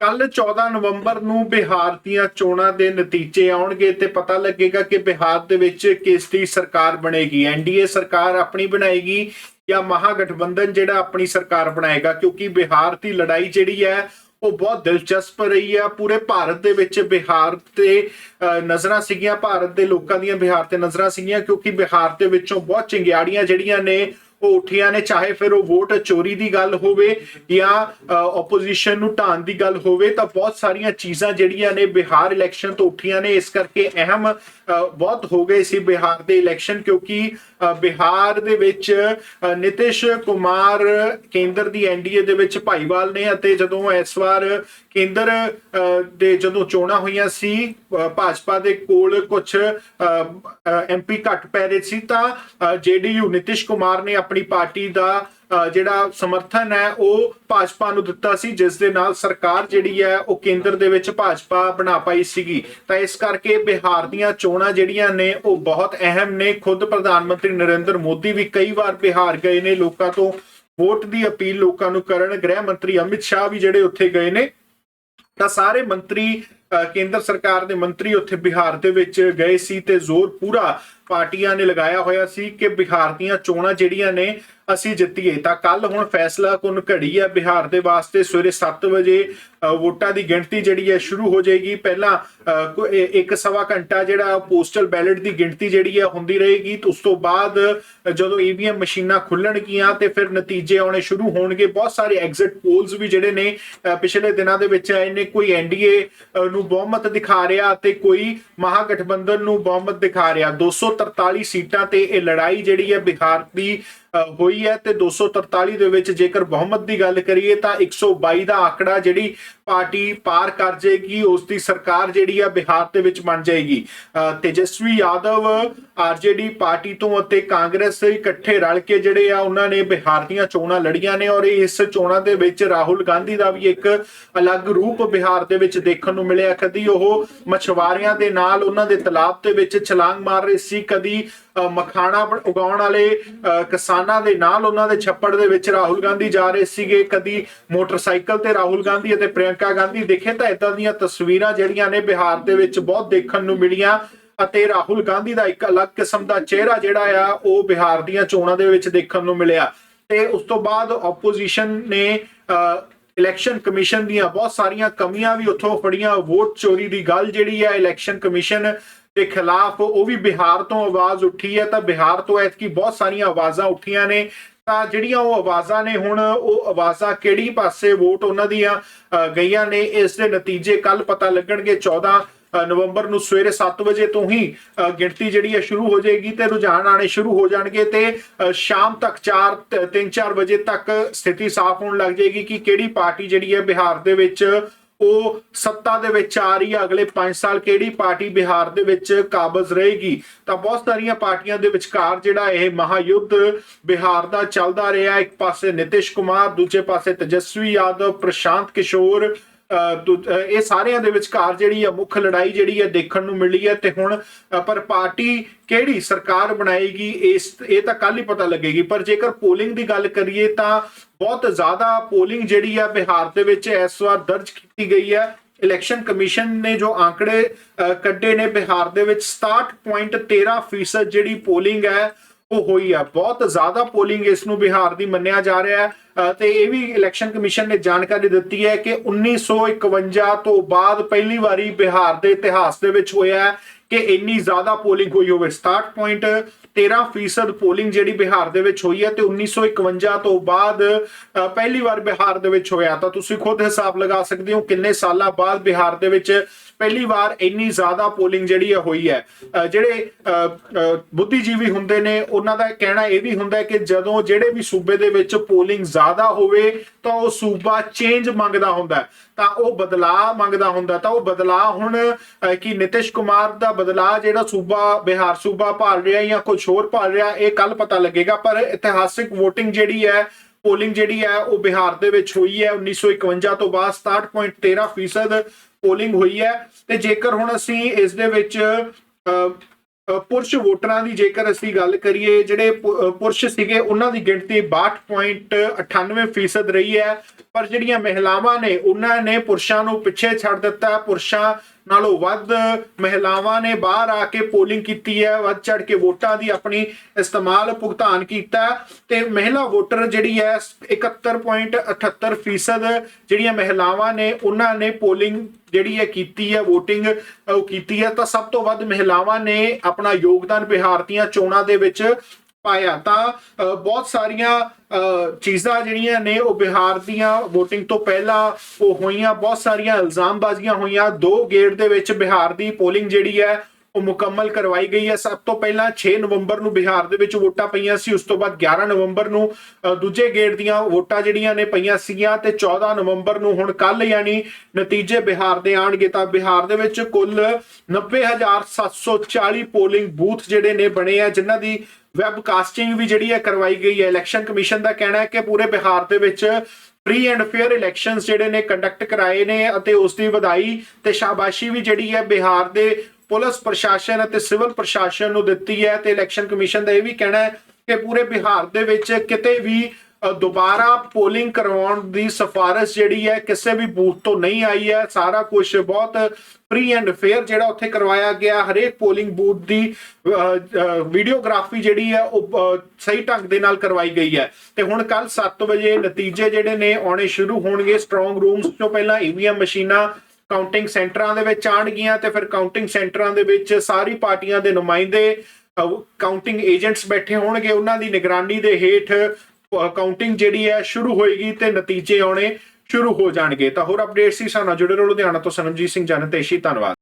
ਕੱਲ 14 ਨਵੰਬਰ ਨੂੰ ਬਿਹਾਰ ਦੀਆਂ ਚੋਣਾਂ ਦੇ ਨਤੀਜੇ ਆਉਣਗੇ ਤੇ ਪਤਾ ਲੱਗੇਗਾ ਕਿ ਬਿਹਾਰ ਦੇ ਵਿੱਚ ਕਿਸ ਦੀ ਸਰਕਾਰ ਬਣੇਗੀ? ਐਨਡੀਏ ਸਰਕਾਰ ਆਪਣੀ ਬਣਾਏਗੀ ਜਾਂ ਮਹਾਗਠਬੰਧਨ ਜਿਹੜਾ ਆਪਣੀ ਸਰਕਾਰ ਬਣਾਏਗਾ? ਕਿਉਂਕਿ ਬਿਹਾਰ ਦੀ ਲੜਾਈ ਜਿਹੜੀ ਹੈ, ਉਹ ਬਹੁਤ ਦਿਲਚਸਪ ਰਹੀ ਹੈ। ਪੂਰੇ ਭਾਰਤ ਦੇ ਵਿੱਚ ਬਿਹਾਰ ਤੇ ਨਜ਼ਰਾਂ ਸੀਗੀਆਂ। ਭਾਰਤ ਦੇ ਲੋਕਾਂ ਦੀਆਂ ਬਿਹਾਰ ਤੇ ਨਜ਼ਰਾਂ ਸੀਗੀਆਂ ਕਿਉਂਕਿ ਬਿਹਾਰ ਦੇ ਵਿੱਚੋਂ ਬਹੁਤ ਚਿੰਗਿਆੜੀਆਂ ਜਿਹੜੀਆਂ ਨੇ ਉਹ ਉੱਠੀਆਂ ਨੇ, ਚਾਹੇ ਫਿਰ ਉਹ ਵੋਟ ਚੋਰੀ ਦੀ ਗੱਲ ਹੋਵੇ ਜਾਂ ਆਪੋਜੀਸ਼ਨ ਨੂੰ ਢਾਣ ਦੀ ਗੱਲ ਹੋਵੇ, ਤਾਂ ਬਹੁਤ ਸਾਰੀਆਂ ਚੀਜ਼ਾਂ ਜਿਹੜੀਆਂ ਨੇ ਬਿਹਾਰ ਇਲੈਕਸ਼ਨ ਤੋਂ ਉੱਠੀਆਂ ਨੇ, ਇਸ ਕਰਕੇ ਅਹਿਮ ਬਹੁਤ ਹੋ ਗਏ ਸੀ ਬਿਹਾਰ ਦੇ ਇਲੈਕਸ਼ਨ ਕਿਉਂਕਿ ਬਿਹਾਰ ਦੇ ਵਿੱਚ ਨਿਤਿਸ਼ ਕੁਮਾਰ ਕੇਂਦਰ ਦੀ ਐਨਡੀਏ ਦੇ ਵਿੱਚ ਭਾਈਵਾਲ ਨੇ ਅਤੇ ਜਦੋਂ ਇਸ ਵਾਰ ਕੇਂਦਰ ਦੇ ਜਦੋਂ ਚੋਣਾਂ ਹੋਈਆਂ ਸੀ ਭਾਜਪਾ ਦੇ ਕੋਲ ਕੁਝ ਐਮਪੀ ਘੱਟ ਪੈ ਰਹੇ ਸੀ, ਤਾਂ ਜੇਡੀਯੂ ਨਿਤਿਸ਼ ਕੁਮਾਰ ਨੇ ਆਪਣੀ ਪਾਰਟੀ ਦਾ ਜਿਹੜਾ ਸਮਰਥਨ ਹੈ, ਉਹ ਭਾਜਪਾ ਨੂੰ ਦਿੱਤਾ ਸੀ, ਜਿਸ ਦੇ ਨਾਲ ਸਰਕਾਰ ਜਿਹੜੀ ਹੈ, ਉਹ ਕੇਂਦਰ ਦੇ ਵਿੱਚ ਭਾਜਪਾ ਬਣਾ ਪਾਈ ਸੀਗੀ। ਤਾਂ ਇਸ ਕਰਕੇ ਬਿਹਾਰ ਦੀਆਂ ਚੋਣਾਂ ਜਿਹੜੀਆਂ ਨੇ, ਉਹ ਬਹੁਤ ਅਹਿਮ ਨੇ। ਖੁਦ ਪ੍ਰਧਾਨ ਮੰਤਰੀ ਨਰਿੰਦਰ ਮੋਦੀ ਵੀ ਕਈ ਵਾਰ ਬਿਹਾਰ ਗਏ ਨੇ, ਲੋਕਾਂ ਤੋਂ ਵੋਟ ਦੀ ਅਪੀਲ ਲੋਕਾਂ ਨੂੰ ਕਰਨ। ਗ੍ਰਹਿ ਮੰਤਰੀ ਅਮਿਤ ਸ਼ਾਹ ਵੀ ਜਿਹੜੇ ਉੱਥੇ ਗਏ ਨੇ। ਤਾਂ ਸਾਰੇ ਮੰਤਰੀ ਕੇਂਦਰ ਸਰਕਾਰ ਦੇ ਮੰਤਰੀ ਉੱਥੇ ਬਿਹਾਰ ਦੇ ਵਿੱਚ ਗਏ ਸੀ ਤੇ ਜ਼ੋਰ ਪੂਰਾ ਪਾਰਟੀਆਂ ਨੇ ਲਗਾਇਆ ਹੋਇਆ ਸੀ ਕਿ ਬਿਹਾਰ ਦੀਆਂ ਚੋਣਾਂ ਜਿਹੜੀਆਂ ਨੇ ਅਸੀਂ ਜਿੱਤੀਏ। ਤਾਂ ਕੱਲ ਹੁਣ ਫੈਸਲਾ ਕੁਨ ਘੜੀ ਹੈ ਬਿਹਾਰ ਦੇ ਵਾਸਤੇ। ਸਵੇਰੇ 7 ਵਜੇ ਵੋਟਾਂ ਦੀ ਗਿਣਤੀ ਜਿਹੜੀ ਹੈ ਸ਼ੁਰੂ ਹੋ ਜਾਏਗੀ। ਪਹਿਲਾਂ ਇੱਕ ਸਵਾ ਘੰਟਾ ਜਿਹੜਾ ਪੋਸਟਲ ਬੈਲਟ ਦੀ ਗਿਣਤੀ ਜਿਹੜੀ ਹੈ ਹੁੰਦੀ ਰਹੇਗੀ। ਤੇ ਉਸ ਤੋਂ ਬਾਅਦ ਅ, ਜਦੋਂ ਈਵੀਐਮ ਮਸ਼ੀਨਾਂ ਖੁੱਲਣਗੀਆਂ ਤੇ ਫਿਰ ਨਤੀਜੇ ਆਉਣੇ ਸ਼ੁਰੂ ਹੋਣਗੇ। ਬਹੁਤ ਸਾਰੇ ਐਗਜ਼ਿਟ ਪੋਲਸ ਵੀ ਜਿਹੜੇ ਨੇ ਪਿਛਲੇ ਦਿਨਾਂ ਦੇ ਵਿੱਚ ਆਏ ਨੇ। ਕੋਈ ਐਨਡੀਏ ਨੂੰ ਬਹੁਮਤ ਦਿਖਾ ਰਿਹਾ ਤੇ ਕੋਈ ਮਹਾਗਠਬੰਧਨ ਨੂੰ ਬਹੁਮਤ ਦਿਖਾ ਰਿਹਾ। 243 ਸੀਟਾਂ ਤੇ ਇਹ ਲੜਾਈ ਜਿਹੜੀ ਹੈ ਬਿਹਾਰ ਦੀ ਹੋਈ ਹੈ ਤੇ 243 ਦੇ ਵਿੱਚ ਜੇਕਰ ਬਹੁਮਤ ਦੀ ਗੱਲ ਕਰੀਏ ਤਾਂ 122 ਦਾ ਆંકੜਾ ਜਿਹੜੀ ਪਾਰਟੀ ਪਾਰ ਕਰ ਜਾਏਗੀ, ਉਸ ਦੀ ਸਰਕਾਰ ਜਿਹੜੀ ਆ ਬਿਹਾਰ ਦੇ ਵਿੱਚ ਬਣ ਜਾਏਗੀ। ਤੇਜਸਵੀ ਯਾਦਵ ਆਰਜੇਡੀ ਪਾਰਟੀ ਤੋਂ ਅਤੇ ਕਾਂਗਰਸ ਇਕੱਠੇ ਰਲ ਕੇ ਜਿਹੜੇ ਆ, ਉਹਨਾਂ ਨੇ ਬਿਹਾਰ ਦੀਆਂ ਚੋਣਾਂ ਲੜੀਆਂ ਨੇ ਔਰ ਇਸ ਚੋਣਾਂ ਦੇ ਵਿੱਚ ਰਾਹੁਲ ਗਾਂਧੀ ਦਾ ਵੀ ਇੱਕ ਅਲੱਗ ਰੂਪ ਬਿਹਾਰ ਦੇ ਵਿੱਚ ਦੇਖਣ ਨੂੰ ਮਿਲਿਆ। ਕਦੀ ਉਹ ਮਛਵਾਰਿਆਂ ਦੇ ਨਾਲ ਉਹਨਾਂ ਦੇ ਤਲਾਬ ਦੇ ਵਿੱਚ ਛਲਾਂਗ ਮਾਰ ਰਹੇ ਸੀ, ਕਦੀ ਮਖਾਣਾ ਉਗਾਉਣ ਵਾਲੇ ਕਿਸਾਨਾਂ ਦੇ ਨਾਲ ਉਹਨਾਂ ਦੇ ਛੱਪੜ ਦੇ ਵਿੱਚ ਰਾਹੁਲ ਗਾਂਧੀ ਜਾ ਰਹੇ ਸੀਗੇ। ਕਦੀ ਮੋਟਰਸਾਈਕਲ ਤੇ ਰਾਹੁਲ ਗਾਂਧੀ ਅਤੇ ਪ੍ਰਿਯੰਕਾ ਗਾਂਧੀ ਦੇਖੇ ਤਾਂ ਇਦਾਂ ਦੀਆਂ ਤਸਵੀਰਾਂ ਜਿਹੜੀਆਂ ਨੇ ਬਿਹਾਰ ਦੇ ਵਿੱਚ ਬਹੁਤ ਦੇਖਣ ਨੂੰ ਮਿਲੀਆਂ ਅਤੇ ਰਾਹੁਲ ਗਾਂਧੀ ਦਾ ਇੱਕ ਅਲੱਗ ਕਿਸਮ ਦਾ ਚਿਹਰਾ ਜਿਹੜਾ ਆ ਉਹ ਬਿਹਾਰ ਦੀਆਂ ਚੋਣਾਂ ਦੇ ਵਿੱਚ ਦੇਖਣ ਨੂੰ ਮਿਲਿਆ। ਤੇ ਉਸ ਤੋਂ ਬਾਅਦ ਆਪੋਜੀਸ਼ਨ ਨੇ ਅ, ਇਲੈਕਸ਼ਨ ਕਮਿਸ਼ਨ ਦੀਆਂ ਬਹੁਤ ਸਾਰੀਆਂ ਕਮੀਆਂ ਵੀ ਉੱਥੋਂ ਫੜੀਆਂ। ਵੋਟ ਚੋਰੀ ਦੀ ਗੱਲ ਜਿਹੜੀ ਆ ਇਲੈਕਸ਼ਨ ਕਮਿਸ਼ਨ ਦੇ ਖਿਲਾਫ ਉਹ ਵੀ ਬਿਹਾਰ ਤੋਂ ਆਵਾਜ਼ ਉੱਠੀ ਹੈ, ਤਾਂ ਬਿਹਾਰ ਤੋਂ ਐਤਕੀ ਬਹੁਤ ਸਾਰੀਆਂ ਆਵਾਜ਼ਾਂ ਉੱਠੀਆਂ ਨੇ। ਤਾਂ ਜਿਹੜੀਆਂ ਉਹ ਆਵਾਜ਼ਾਂ ਨੇ ਹੁਣ, ਉਹ ਆਵਾਜ਼ਾਂ ਕਿਹੜੀ ਪਾਸੇ ਵੋਟ ਉਹਨਾਂ ਦੀਆਂ ਗਈਆਂ ਨੇ, ਇਸ ਦੇ ਨਤੀਜੇ ਕੱਲ ਪਤਾ ਲੱਗਣਗੇ। 14 ਨਵੰਬਰ ਨੂੰ ਸਵੇਰੇ 7 ਵਜੇ ਤੋਂ ਹੀ ਗਿਣਤੀ ਜਿਹੜੀ ਹੈ ਸ਼ੁਰੂ ਹੋ ਜਾਏਗੀ ਤੇ ਰੁਝਾਨ ਆਣੇ ਸ਼ੁਰੂ ਹੋ ਜਾਣਗੇ ਤੇ ਸ਼ਾਮ ਤੱਕ 4 3-4 ਵਜੇ ਤੱਕ ਸਥਿਤੀ ਸਾਫ਼ ਹੋਣ ਲੱਗ ਜਾਏਗੀ ਕਿ ਕਿਹੜੀ ਪਾਰਟੀ ਜਿਹੜੀ ਹੈ ਬਿਹਾਰ ਦੇ ਵਿੱਚ ਉਹ ਸੱਤਾ ਦੇ ਵਿੱਚ ਆ ਰਹੀ ਹੈ ਅਗਲੇ 5 ਸਾਲ ਕਿਹੜੀ ਪਾਰਟੀ ਬਿਹਾਰ ਦੇ ਵਿੱਚ ਕਾਬਜ਼ ਰਹੇਗੀ? ਤਾਂ ਬਹੁਤ ਸਾਰੀਆਂ ਪਾਰਟੀਆਂ ਦੇ ਵਿਚਕਾਰ ਜਿਹੜਾ ਇਹ ਮਹਾਯੁੱਧ ਬਿਹਾਰ ਦਾ ਚੱਲਦਾ ਰਿਹਾ। ਇੱਕ ਪਾਸੇ ਨਿਤਿਸ਼ ਕੁਮਾਰ, ਦੂਜੇ ਪਾਸੇ ਤੇਜਸਵੀ ਯਾਦਵ, ਪ੍ਰਸ਼ਾਂਤ ਕਿਸ਼ੋਰ ਇਹ ਸਾਰਿਆਂ ਦੇ ਵਿਚਕਾਰ ਜਿਹੜੀ ਆ ਮੁੱਖ ਲੜਾਈ ਜਿਹੜੀ ਹੈ ਦੇਖਣ ਨੂੰ ਮਿਲੀ ਹੈ ਤੇ ਹੁਣ ਪਰ ਪਾਰਟੀ ਕਿਹੜੀ ਸਰਕਾਰ ਬਣਾਏਗੀ, ਇਸ, ਇਹ ਤਾਂ ਕੱਲ ਹੀ ਪਤਾ ਲੱਗੇਗੀ। ਪਰ ਜੇਕਰ ਪੋਲਿੰਗ ਦੀ ਗੱਲ ਕਰੀਏ ਤਾਂ ਬਹੁਤ ਜ਼ਿਆਦਾ ਪੋਲਿੰਗ ਜਿਹੜੀ ਆ ਬਿਹਾਰ ਦੇ ਵਿੱਚ ਇਸ ਵਾਰ ਦਰਜ ਕੀਤੀ ਗਈ ਹੈ ਇਲੈਕਸ਼ਨ ਕਮਿਸ਼ਨ ਨੇ ਜੋ ਆંકੜੇ ਕੱਢੇ ਨੇ, ਬਿਹਾਰ ਦੇ ਵਿੱਚ 67.13% ਜਿਹੜੀ ਪੋਲਿੰਗ ਹੈ ਉਹ ਹੋਈ ਆ। ਬਹੁਤ ਜ਼ਿਆਦਾ ਪੋਲਿੰਗ ਇਸ ਨੂੰ ਬਿਹਾਰ ਦੀ ਮੰਨਿਆ ਜਾ ਰਿਹਾ ਹੈ। ਤੇ ਇਹ ਵੀ ਇਲੈਕਸ਼ਨ ਕਮਿਸ਼ਨ ਨੇ ਜਾਣਕਾਰੀ ਦਿੱਤੀ ਹੈ ਕਿ 1951 ਤੋਂ ਬਾਅਦ ਪਹਿਲੀ ਵਾਰੀ ਬਿਹਾਰ ਦੇ ਇਤਿਹਾਸ ਦੇ ਵਿੱਚ ਹੋਇਆ ਹੈ ਕਿ ਇੰਨੀ ਜ਼ਿਆਦਾ ਪੋਲਿੰਗ ਹੋਈ ਹੋਵੇ। 67.13% ਪੋਲਿੰਗ ਜਿਹੜੀ ਬਿਹਾਰ ਦੇ ਵਿੱਚ ਹੋਈ ਹੈ ਤੇ 1951 ਤੋਂ ਬਾਅਦ ਪਹਿਲੀ ਵਾਰ ਬਿਹਾਰ ਦੇ ਵਿੱਚ ਹੋਇਆ। ਤਾਂ ਤੁਸੀਂ ਖੁਦ ਹਿਸਾਬ ਲਗਾ ਸਕਦੇ ਹੋ ਕਿੰਨੇ ਸਾਲਾਂ ਬਾਅਦ ਬਿਹਾਰ ਦੇ ਵਿੱਚ ਪਹਿਲੀ ਵਾਰ ਇੰਨੀ ਜ਼ਿਆਦਾ ਪੋਲਿੰਗ ਜਿਹੜੀ ਹੈ ਹੋਈ ਹੈ। ਜਿਹੜੇ ਬੁੱਧੀਜੀਵੀ ਹੁੰਦੇ ਨੇ, ਉਹਨਾਂ ਦਾ ਕਹਿਣਾ ਇਹ ਵੀ ਹੁੰਦਾ ਹੈ ਕਿ ਜਦੋਂ ਜਿਹੜੇ ਵੀ ਸੂਬੇ ਦੇ ਵਿੱਚ ਪੋਲਿੰਗ ਜ਼ਿਆਦਾ ਹੋਵੇ, ਤਾਂ ਉਹ ਸੂਬਾ ਚੇਂਜ ਮੰਗਦਾ ਹੁੰਦਾ ਤਾਂ ਉਹ ਬਦਲਾਅ ਮੰਗਦਾ ਹੁੰਦਾ ਤਾਂ ਉਹ ਬਦਲਾਅ ਹੁਣ ਕਿ ਨਿਤਿਸ਼ ਕੁਮਾਰ ਦਾ ਬਦਲਾਅ ਜਿਹੜਾ ਸੂਬਾ, ਬਿਹਾਰ ਸੂਬਾ ਭਾਲ ਰਿਹਾ ਜਾਂ ਕੁਝ ਹੋਰ ਭਾਲ ਰਿਹਾ, ਇਹ ਕੱਲ ਪਤਾ ਲੱਗੇਗਾ, ਪਰ ਇਤਿਹਾਸਿਕ VOTING ਜਿਹੜੀ ਹੈ ਪੋਲਿੰਗ ਜਿਹੜੀ ਹੈ, ਉਹ ਬਿਹਾਰ ਦੇ ਵਿੱਚ ਹੋਈ ਹੈ। 1951 ਤੋਂ ਬਾਅਦ 67.13% ਪੋਲਿੰਗ ਹੋਈ ਹੈ। ਤੇ ਜੇਕਰ ਹੁਣ ਅਸੀਂ ਇਸ ਦੇ ਵਿੱਚ ਪੁਰਸ਼ ਵੋਟਰਾਂ ਦੀ ਜੇਕਰ ਅਸੀਂ ਗੱਲ ਕਰੀਏ, ਜਿਹੜੇ ਪੁਰਸ਼ ਸੀਗੇ, ਉਹਨਾਂ ਦੀ ਗਿਣਤੀ 62.98% ਰਹੀ ਹੈ। ਪਰ ਜਿਹੜੀਆਂ ਮਹਿਲਾਵਾਂ ਨੇ, ਉਹਨਾਂ ਨੇ ਪੁਰਸ਼ਾਂ ਨੂੰ ਪਿੱਛੇ ਛੱਡ ਦਿੱਤਾ। ਪੁਰਸ਼ਾਂ ਨਾਲੋਂ ਵੱਧ ਮਹਿਲਾਵਾਂ ਨੇ ਬਾਹਰ ਆ ਕੇ ਪੋਲਿੰਗ ਕੀਤੀ ਹੈ, ਵੱਧ ਚੜ ਕੇ ਵੋਟਾਂ ਦੀ ਆਪਣੀ ਇਸਤੇਮਾਲ ਭੁਗਤਾਨ ਕੀਤਾ ਤੇ ਮਹਿਲਾ ਵੋਟਰ ਜਿਹੜੀ ਹੈ 71.78% ਜਿਹੜੀਆਂ ਮਹਿਲਾਵਾਂ ਨੇ, ਉਹਨਾਂ ਨੇ ਪੋਲਿੰਗ ਜਿਹੜੀ ਹੈ ਕੀਤੀ ਹੈ, VOTING ਉਹ ਕੀਤੀ ਹੈ। ਤਾਂ ਸਭ ਤੋਂ ਵੱਧ ਮਹਿਲਾਵਾਂ ਨੇ ਆਪਣਾ ਯੋਗਦਾਨ ਬਿਹਾਰ ਦੀਆਂ ਚੋਣਾਂ ਦੇ ਵਿੱਚ ਪਾਇਆ। ਤਾਂ ਅ, ਬਹੁਤ ਸਾਰੀਆਂ ਅ, ਚੀਜ਼ਾਂ ਜਿਹੜੀਆਂ ਨੇ ਉਹ ਬਿਹਾਰ ਦੀਆਂ VOTING ਤੋਂ ਪਹਿਲਾਂ ਉਹ ਹੋਈਆਂ। ਬਹੁਤ ਸਾਰੀਆਂ ਇਲਜ਼ਾਮਬਾਜ਼ੀਆਂ ਹੋਈਆਂ। ਦੋ ਗੇੜ ਦੇ ਵਿੱਚ ਬਿਹਾਰ ਦੀ ਪੋਲਿੰਗ ਜਿਹੜੀ ਹੈ ਉਹ ਮੁਕੰਮਲ ਕਰਵਾਈ ਗਈ ਹੈ। ਸਭ ਤੋਂ ਪਹਿਲਾਂ 6 ਨਵੰਬਰ ਨੂੰ ਬਿਹਾਰ ਦੇ ਵਿੱਚ ਵੋਟਾਂ ਪਈਆਂ ਸੀ। ਉਸ ਤੋਂ ਬਾਅਦ 11 ਨਵੰਬਰ ਨੂੰ ਦੂਜੇ ਗੇੜ ਦੀਆਂ ਵੋਟਾਂ ਜਿਹੜੀਆਂ ਨੇ ਪਈਆਂ ਸੀਗੀਆਂ ਤੇ 14 ਨਵੰਬਰ ਨੂੰ ਹੁਣ ਕੱਲ ਯਾਨੀ ਨਤੀਜੇ ਬਿਹਾਰ ਦੇ ਆਣਗੇ ਤਾਂ ਬਿਹਾਰ ਦੇ ਵਿੱਚ ਕੁੱਲ 90740 ਪੋਲਿੰਗ ਬੂਥ ਜਿਹੜੇ ਨੇ ਬਣੇ ਆ ਜਿਨ੍ਹਾਂ ਦੀ ਵੈਬ ਕਾਸਟਿੰਗ ਵੀ ਜਿਹੜੀ ਹੈ ਕਰਵਾਈ ਗਈ ਹੈ। ਇਲੈਕਸ਼ਨ ਕਮਿਸ਼ਨ ਦਾ ਕਹਿਣਾ ਹੈ ਕਿ ਪੂਰੇ ਬਿਹਾਰ ਦੇ ਵਿੱਚ ਫ੍ਰੀ ਐਂਡ ਫੇਅਰ ਇਲੈਕਸ਼ਨਸ ਜਿਹੜੇ ਨੇ ਕੰਡਕਟ ਕਰਾਏ ਨੇ ਅਤੇ ਉਸ ਦੀ ਵਧਾਈ ਤੇ ਸ਼ਾਬਾਸ਼ੀ ਵੀ ਜਿਹੜੀ ਹੈ ਬਿਹਾਰ ਦੇ ਪੁਲਿਸ ਪ੍ਰਸ਼ਾਸਨ ਅਤੇ ਸਿਵਲ ਪ੍ਰਸ਼ਾਸਨ ਨੂੰ ਦਿੱਤੀ ਹੈ ਤੇ ਇਲੈਕਸ਼ਨ ਕਮਿਸ਼ਨ ਦਾ ਇਹ ਵੀ ਕਹਿਣਾ ਹੈ ਕਿ ਪੂਰੇ ਬਿਹਾਰ ਦੇ ਵਿੱਚ ਕਿਤੇ ਵੀ ਦੁਬਾਰਾ ਪੋਲਿੰਗ ਕਰਵਾਉਣ ਦੀ ਸਿਫਾਰਿਸ਼ ਜਿਹੜੀ ਹੈ ਕਿਸੇ ਵੀ ਬੂਥ ਤੋਂ ਨਹੀਂ ਆਈ ਹੈ। ਸਾਰਾ ਕੁਝ ਬਹੁਤ ਫ੍ਰੀ ਐਂਡ ਫੇਅਰ ਜਿਹੜਾ ਉੱਥੇ ਕਰਵਾਇਆ ਗਿਆ। ਹਰੇਕ ਪੋਲਿੰਗ ਬੂਥ ਦੀ ਵੀਡੀਓਗ੍ਰਾਫੀ ਜਿਹੜੀ ਹੈ ਉਹ ਸਹੀ ਢੰਗ ਦੇ ਨਾਲ ਕਰਵਾਈ ਗਈ ਹੈ। ਤੇ ਹੁਣ ਕੱਲ 7 ਵਜੇ ਨਤੀਜੇ ਜਿਹੜੇ ਨੇ, ਆਉਣੇ ਸ਼ੁਰੂ ਹੋਣਗੇ। ਸਟਰੋਂਗ ਰੂਮਸ ਤੋਂ ਪਹਿਲਾਂ ਈਵੀਐਮ ਮਸ਼ੀਨਾਂ ਕਾਊਂਟਿੰਗ ਸੈਂਟਰਾਂ ਦੇ ਵਿੱਚ ਆਣਗੀਆਂ ਤੇ ਫਿਰ ਕਾਊਂਟਿੰਗ ਸੈਂਟਰਾਂ ਦੇ ਵਿੱਚ ਸਾਰੀ ਪਾਰਟੀਆਂ ਦੇ ਨੁਮਾਇੰਦੇ ਕਾਊਂਟਿੰਗ ਏਜੰਟਸ ਬੈਠੇ ਹੋਣਗੇ। ਉਹਨਾਂ ਦੀ ਨਿਗਰਾਨੀ ਦੇ ਹੇਠ ਕਾਊਂਟਿੰਗ ਜਿਹੜੀ ਹੈ ਸ਼ੁਰੂ ਹੋਏਗੀ ਤੇ ਨਤੀਜੇ ਆਉਣੇ ਸ਼ੁਰੂ ਹੋ ਜਾਣਗੇ। ਤਾਂ ਹੋਰ ਅਪਡੇਟਸ ਸੀ ਸਾਨੂੰ ਜੁੜੇ ਰਹੋ ਲੁਧਿਆਣਾ ਤੋਂ ਸਨਮਜੀਤ ਸਿੰਘ ਜਨਤੇਸ਼ੀ ਧੰਨਵਾਦ।